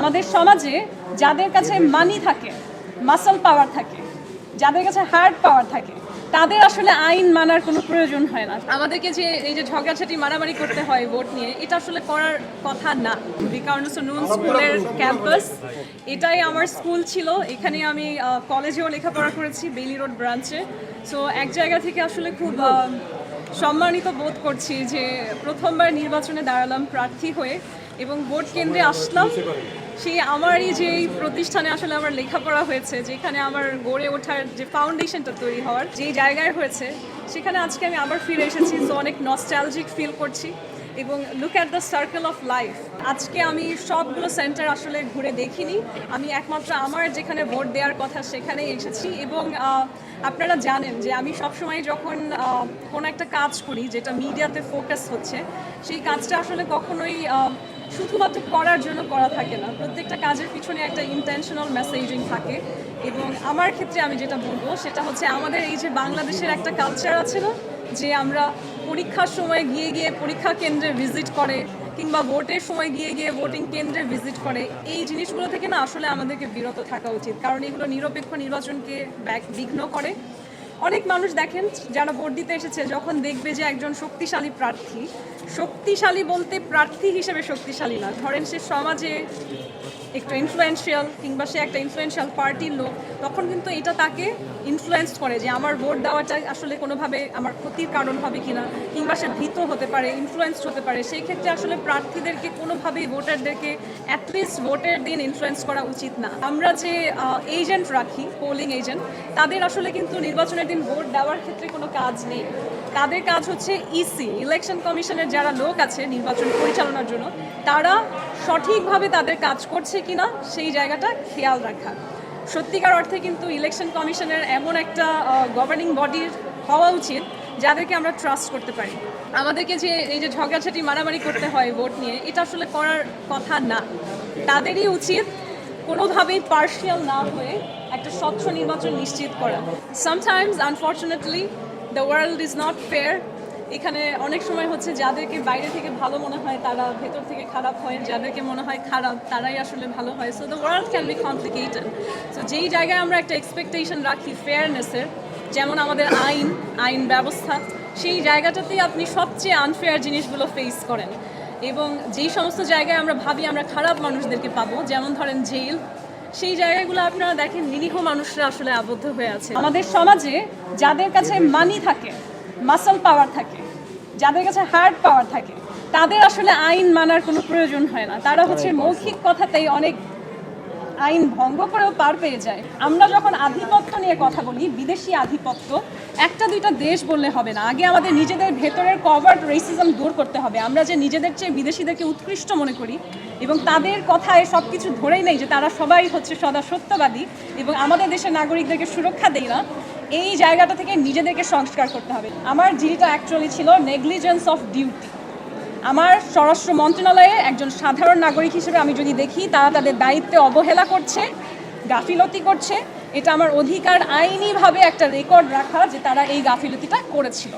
আমাদের সমাজে যাদের কাছে মানি থাকে মাসল পাওয়ার থাকে, যাদের কাছে হার্ড পাওয়ার থাকে, তাদের আসলে আইন মানার কোনো প্রয়োজন হয় না। আমাদেরকে যে এই যে ঝগড়াঝাটি, মারামারি করতে হয় ভোট নিয়ে, এটা আসলে করার কথা না। বিকাউন্স নুন স্কুলের ক্যাম্পাস এটাই আমার স্কুল ছিল। এখানে আমি কলেজেও লেখাপড়া করেছি বেলি রোড ব্রাঞ্চে সো এক জায়গা থেকে আসলে খুব সম্মানিত বোধ করছি যে প্রথমবার নির্বাচনে দাঁড়ালাম প্রার্থী হয়ে এবং ভোট কেন্দ্রে আসলাম। সেই আমারই যে এই প্রতিষ্ঠানে আসলে আমার লেখাপড়া হয়েছে, যেখানে আমার গড়ে ওঠার যে ফাউন্ডেশনটা তৈরি হওয়ার যেই জায়গায় হয়েছে, সেখানে আজকে আমি আবার ফিরে এসেছি। তো অনেক নস্টালজিক ফিল করছি এবং look at the circle of life আজকে আমি সবগুলো সেন্টার আসলে ঘুরে দেখিনি। আমি একমাত্র আমার যেখানে ভোট দেওয়ার কথা সেখানেই এসেছি এবং আপনারা জানেন যে আমি সবসময় যখন কোনো একটা কাজ করি যেটা মিডিয়াতে ফোকাস হচ্ছে, সেই কাজটা আসলে কখনোই শুধুমাত্র করার জন্য করা থাকে না। প্রত্যেকটা কাজের পিছনে একটা ইন্টেনশনাল মেসেজিং থাকে এবং আমার ক্ষেত্রে আমি যেটা বলব, সেটা হচ্ছে আমাদের এই যে বাংলাদেশের একটা কালচার আছে না, যে আমরা পরীক্ষার সময় গিয়ে গিয়ে পরীক্ষা কেন্দ্রে ভিজিট করে কিংবা ভোটের সময় গিয়ে গিয়ে ভোটিং কেন্দ্রে ভিজিট করে, এই জিনিসগুলো থেকে না আসলে আমাদেরকে বিরত থাকা উচিত। কারণ এগুলো নিরপেক্ষ নির্বাচনকে বিঘ্ন করে। অনেক মানুষ দেখেন যারা ভোট দিতে এসেছে, যখন দেখবে যে একজন শক্তিশালী প্রার্থী, শক্তিশালী বলতে প্রার্থী হিসেবে শক্তিশালী না। ধরেন সে সমাজে একটু ইনফ্লুয়েন্সিয়াল কিংবা সে একটা ইনফ্লুয়েন্সিয়াল পার্টির লোক, তখন কিন্তু এটা তাকে ইনফ্লুয়েন্স করে যে আমার ভোট দেওয়াটা আসলে কোনোভাবে আমার ক্ষতির কারণ হবে কিনা, কিংবা সে ভীত হতে পারে ইনফ্লুয়েন্স হতে পারে। সেই ক্ষেত্রে আসলে প্রার্থীদেরকে কোনোভাবেই ভোটারদেরকে অ্যাটলিস্ট ভোটের দিন ইনফ্লুয়েন্স করা উচিত না। আমরা যে এজেন্ট রাখি পোলিং এজেন্ট তাদের আসলে কিন্তু নির্বাচনের দিন ভোট দেওয়ার ক্ষেত্রে কোনো কাজ নেই। তাদের কাজ হচ্ছে ইসি ইলেকশন কমিশনের যারা লোক আছে নির্বাচন পরিচালনার জন্য, তারা সঠিকভাবে তাদের কাজ করছে কিনা সেই জায়গাটা খেয়াল রাখা। সত্যিকার অর্থে কিন্তু ইলেকশন কমিশনের এমন একটা গভর্নিং বডির হওয়া উচিত যাদেরকে আমরা ট্রাস্ট করতে পারি। আমাদেরকে যে এই যে ঝগড়াঝাটি, মারামারি করতে হয় ভোট নিয়ে, এটা আসলে করার কথা না। তাদেরই উচিত কোনোভাবেই পার্শিয়াল না হয়ে একটা স্বচ্ছ নির্বাচন নিশ্চিত করা। Sometimes unfortunately the world is not fair এখানে অনেক সময় হচ্ছে যাদেরকে বাইরে থেকে ভালো মনে হয়, তারা ভেতর থেকে খারাপ হয়, যাদেরকে মনে হয় খারাপ, তারাই আসলে ভালো হয়। So the world can be complicated so যেই জায়গায় আমরা একটা এক্সপেকটেশন রাখি ফেয়ারনেসের যেমন আমাদের আইন আইন ব্যবস্থা, সেই জায়গাটাতেই আপনি সবচেয়ে আনফেয়ার জিনিসগুলো ফেস করেন। এবং যেই সমস্ত জায়গায় আমরা ভাবি আমরা খারাপ মানুষদেরকে পাবো যেমন ধরেন জেল সেই জায়গাগুলো আপনারা দেখেন নিরীহ মানুষরা আসলে আবদ্ধ হয়ে আছে। আমাদের সমাজে যাদের কাছে মানি থাকে মাসল পাওয়ার থাকে যাদের কাছে হার্ড পাওয়ার থাকে তাদের আসলে আইন মানার কোনো প্রয়োজন হয় না। তারা হচ্ছে মৌখিক কথাতেই অনেক আইন ভঙ্গ করেও পার পেয়ে যায়। আমরা যখন আধিপত্য নিয়ে কথা বলি, বিদেশি আধিপত্য, একটা দুইটা দেশ বললে হবে না। আগে আমাদের নিজেদের ভেতরের কভার্ড রেসিজম দূর করতে হবে। আমরা যে নিজেদের চেয়ে বিদেশিদেরকে উৎকৃষ্ট মনে করি এবং তাদের কথায় সব কিছু ধরেই নেই যে তারা সবাই হচ্ছে সদা সত্যবাদী এবং আমাদের দেশের নাগরিকদেরকে সুরক্ষা দেয় না, এই জায়গাটা থেকে নিজেদেরকে সংস্কার করতে হবে। আমার জিডিটা অ্যাকচুয়ালি ছিল নেগলিজেন্স অফ ডিউটি আমার স্বরাষ্ট্র মন্ত্রণালয়ে একজন সাধারণ নাগরিক হিসেবে আমি যদি দেখি, তারা তাদের দায়িত্বে অবহেলা করছে, গাফিলতি করছে। এটা আমার অধিকার আইনিভাবে একটা রেকর্ড রাখা যে তারা এই গাফিলতিটা করেছিল।